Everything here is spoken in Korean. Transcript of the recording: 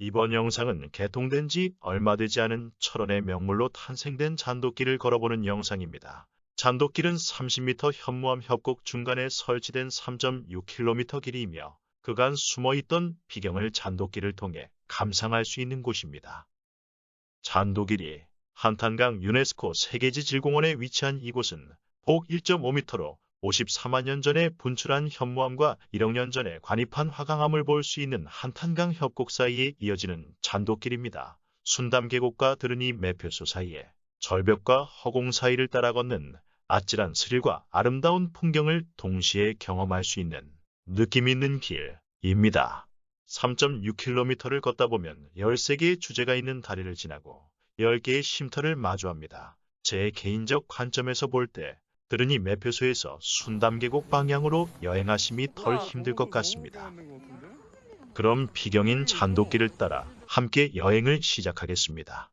이번 영상은 개통된 지 얼마 되지 않은 철원의 명물로 탄생된 잔도길을 걸어보는 영상입니다. 잔도길은 30m 현무암 협곡 중간에 설치된 3.6km 길이이며 그간 숨어있던 비경을 잔도길을 통해 감상할 수 있는 곳입니다. 잔도길이 한탄강 유네스코 세계지 질공원에 위치한 이곳은 폭 1.5m로 54만 년 전에 분출한 현무암과 1억 년 전에 관입한 화강암을 볼 수 있는 한탄강 협곡 사이에 이어지는 잔도길입니다. 순담 계곡과 드르니 매표소 사이에 절벽과 허공 사이를 따라 걷는 아찔한 스릴과 아름다운 풍경을 동시에 경험할 수 있는 느낌 있는 길입니다. 3.6km를 걷다 보면 13개의 주제가 있는 다리를 지나고 10개의 쉼터를 마주합니다. 제 개인적 관점에서 볼 때 드르니 매표소에서 순담계곡 방향으로 여행하심이 덜 힘들 것 같습니다. 그럼 비경인 잔도길을 따라 함께 여행을 시작하겠습니다.